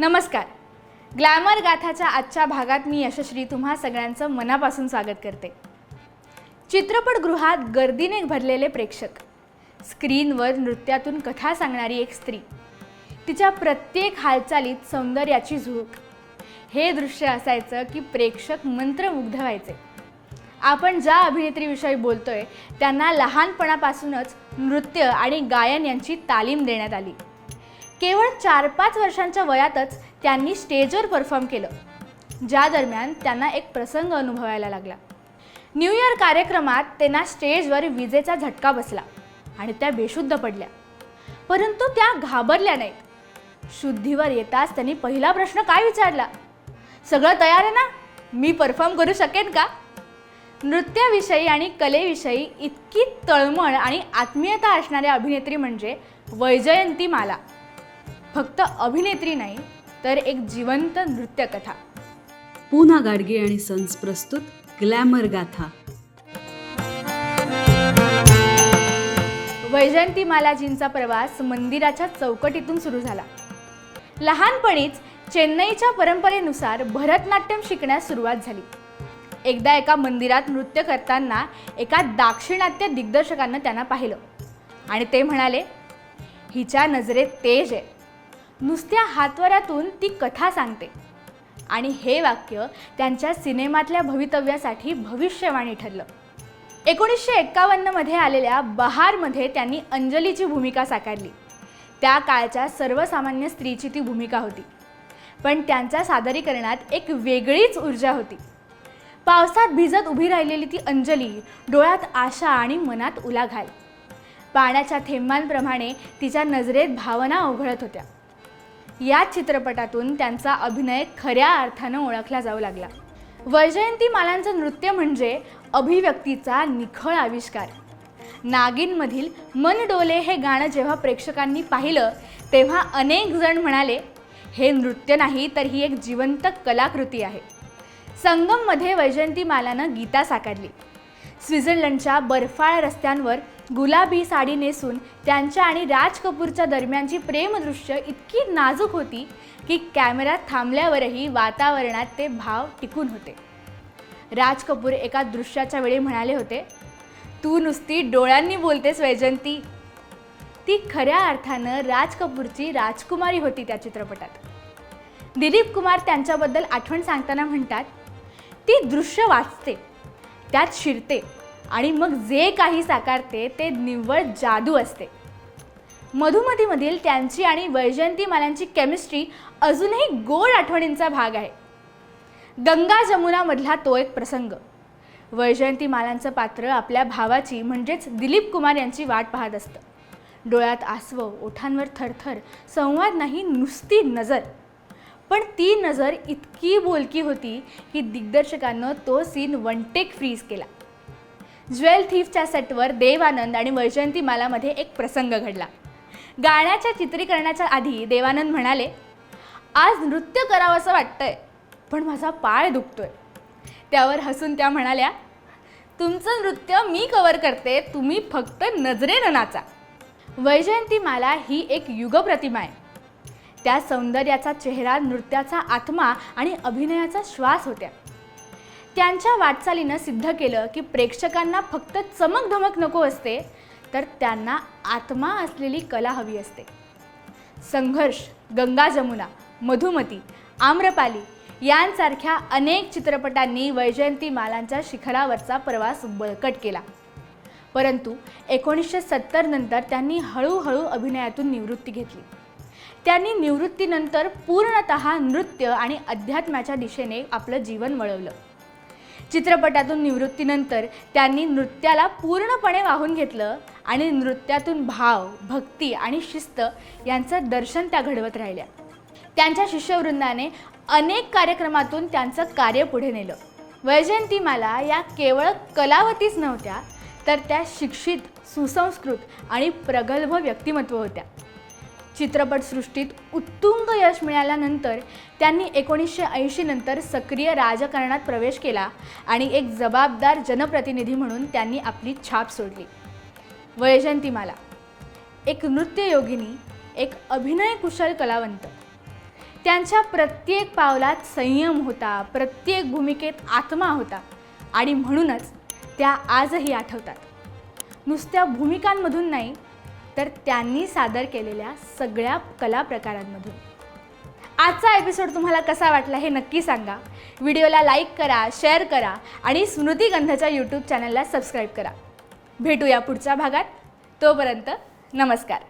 नमस्कार. ग्लॅमर गाथाच्या आजच्या भागात मी यशश्री तुम्हा सगळ्यांचं मनापासून स्वागत करते. चित्रपटगृहात गर्दीने भरलेले प्रेक्षक स्क्रीनवर नृत्यातून कथा सांगणारी एक स्त्री तिच्या प्रत्येक हालचालीत सौंदर्याची झुळूक. हे दृश्य असायचं की प्रेक्षक मंत्रमुग्ध व्हायचे. आपण ज्या अभिनेत्रीविषयी बोलतोय त्यांना लहानपणापासूनच नृत्य आणि गायन यांची तालीम देण्यात आली. केवळ चार पाच वर्षांच्या वयातच त्यांनी स्टेजवर परफॉर्म केलं. ज्या दरम्यान त्यांना एक प्रसंग अनुभवायला लागला. न्यू इयर कार्यक्रमात त्यांना स्टेजवर विजेचा झटका बसला आणि त्या बेशुद्ध पडल्या. परंतु त्या घाबरल्या नाहीत. शुद्धीवर येताच त्यांनी पहिला प्रश्न काय विचारला? सगळं तयार आहे ना? मी परफॉर्म करू शकेन का? नृत्याविषयी आणि कलेविषयी इतकी तळमळ आणि आत्मीयता असणाऱ्या अभिनेत्री म्हणजे वैजयंती माला. फक्त अभिनेत्री नाही तर एक जिवंत नृत्यकथा. पूना गाडगे आणि सन्स प्रस्तुत ग्लॅमर गाथा. वैजयंती मालाजींचा प्रवास मंदिराच्या चौकटीतून सुरू झाला. लहानपणीच चेन्नईच्या परंपरेनुसार भरतनाट्यम शिकण्यास सुरुवात झाली. एकदा एका मंदिरात नृत्य करताना एका दाक्षिणात्य दिग्दर्शकानं त्यांना पाहिलं. आणि ते म्हणाले हिच्या नजरेत तेज आहे. नुसत्या हातवरातून ती कथा सांगते. आणि हे वाक्य त्यांच्या सिनेमातल्या भवितव्यासाठी भविष्यवाणी ठरलं. एकोणीसशे एक्कावन्नमध्ये आलेल्या बहारमध्ये त्यांनी अंजलीची भूमिका साकारली. त्या काळच्या सर्वसामान्य स्त्रीची ती भूमिका होती. पण त्यांच्या सादरीकरणात एक वेगळीच ऊर्जा होती. पावसात भिजत उभी राहिलेली ती अंजली डोळ्यात आशा आणि मनात उलाघाल. पाण्याच्या थेंबांप्रमाणे तिच्या नजरेत भावना ओघळत होत्या. या चित्रपटातून त्यांचा अभिनय खऱ्या अर्थानं ओळखला जाऊ लागला. वैजयंती मालांचं नृत्य म्हणजे अभिव्यक्तीचा निखळ आविष्कार. नागिनमधील मन डोले हे गाणं जेव्हा प्रेक्षकांनी पाहिलं तेव्हा अनेक जण म्हणाले हे नृत्य नाही तर ही एक जिवंत कलाकृती आहे. संगममध्ये वैजयंती मालानं गीता साकारली. स्वित्झर्लंडच्या बर्फाळ रस्त्यांवर गुलाबी साडी नेसून त्यांच्या आणि राज कपूरच्या दरम्यानची प्रेमदृश्य इतकी नाजूक होती की कॅमेरा थांबल्यावरही वातावरणात ते भाव टिकून होते. राज कपूर एका दृश्याच्या वेळी म्हणाले होते तू नुसती डोळ्यांनी बोलतेस वैजंती. ती खऱ्या अर्थानं राज कपूरची राजकुमारी होती त्या चित्रपटात. दिलीप कुमार त्यांच्याबद्दल आठवण सांगताना म्हणतात ती दृश्य वाचते त्यात शिरते आणि मग जे काही साकारते ते निव्वळ जादू असते. मधुमतीमधील त्यांची आणि वैजयंती मालांची केमिस्ट्री अजूनही गोड आठवणींचा भाग आहे. गंगा जमुनामधला तो एक प्रसंग. वैजयंती मालांचं पात्र आपल्या भावाची म्हणजेच दिलीप कुमार यांची वाट पाहत असतं. डोळ्यात आसव ओठांवर थरथर संवाद नाही नुसती नजर. पण ती नजर इतकी बोलकी होती की दिग्दर्शकानं तो सीन वन टेक फ्रीज केला. ज्वेल थीफच्या सेटवर देवानंद आणि वैजयंती मालामध्ये एक प्रसंग घडला. गाण्याच्या चित्रीकरणाच्या आधी देवानंद म्हणाले आज नृत्य करावंसं वाटतंय पण माझा पाय दुखतोय. त्यावर हसून त्या म्हणाल्या तुमचं नृत्य मी कवर करते तुम्ही फक्त नजरेनं नाचा. वैजयंती माला ही एक युगप्रतिमा आहे. त्या सौंदर्याचा चेहरा नृत्याचा आत्मा आणि अभिनयाचा श्वास होत्या. त्यांच्या वाटचालीनं सिद्ध केलं की प्रेक्षकांना फक्त चमक धमक नको असते तर त्यांना आत्मा असलेली कला हवी असते. संघर्ष गंगा जमुना मधुमती आम्रपाली यांसारख्या अनेक चित्रपटांनी वैजयंती मालांच्या शिखरावरचा प्रवास बळकट केला. परंतु एकोणीसशे सत्तर नंतर त्यांनी हळूहळू अभिनयातून निवृत्ती घेतली. त्यांनी निवृत्तीनंतर पूर्णत नृत्य आणि अध्यात्माच्या दिशेने आपलं जीवन वळवलं. चित्रपटातून निवृत्तीनंतर त्यांनी नृत्याला पूर्णपणे वाहून घेतलं आणि नृत्यातून भाव भक्ती आणि शिस्त यांचं दर्शन त्या घडवत राहिल्या. त्यांच्या शिष्यवृंदाने अनेक कार्यक्रमातून त्यांचं कार्य पुढे नेलं. वैजयंतीमाला या केवळ कलावतीच नव्हत्या तर त्या शिक्षित सुसंस्कृत आणि प्रगल्भ व्यक्तिमत्व होत्या. चित्रपटसृष्टीत उत्तुंग यश मिळाल्यानंतर त्यांनी एकोणीसशे ऐंशी नंतर सक्रिय राजकारणात प्रवेश केला आणि एक जबाबदार जनप्रतिनिधी म्हणून त्यांनी आपली छाप सोडली. वैजयंतीमाला एक नृत्ययोगिनी एक अभिनय कुशल कलावंत. त्यांच्या प्रत्येक पावलात संयम होता प्रत्येक भूमिकेत आत्मा होता आणि म्हणूनच त्या आजही आठवतात. नुसत्या भूमिकांमधून नाही तर त्यांनी सादर केलेल्या सगळ्या कला प्रकारांमधून. आजचा एपिसोड तुम्हाला कसा वाटला हे नक्की सांगा. व्हिडिओला लाईक करा शेअर करा आणि स्मृती गंधाच्या यूट्यूब चॅनलला सबस्क्राईब करा. भेटूया पुढच्या भागात. तोपर्यंत नमस्कार.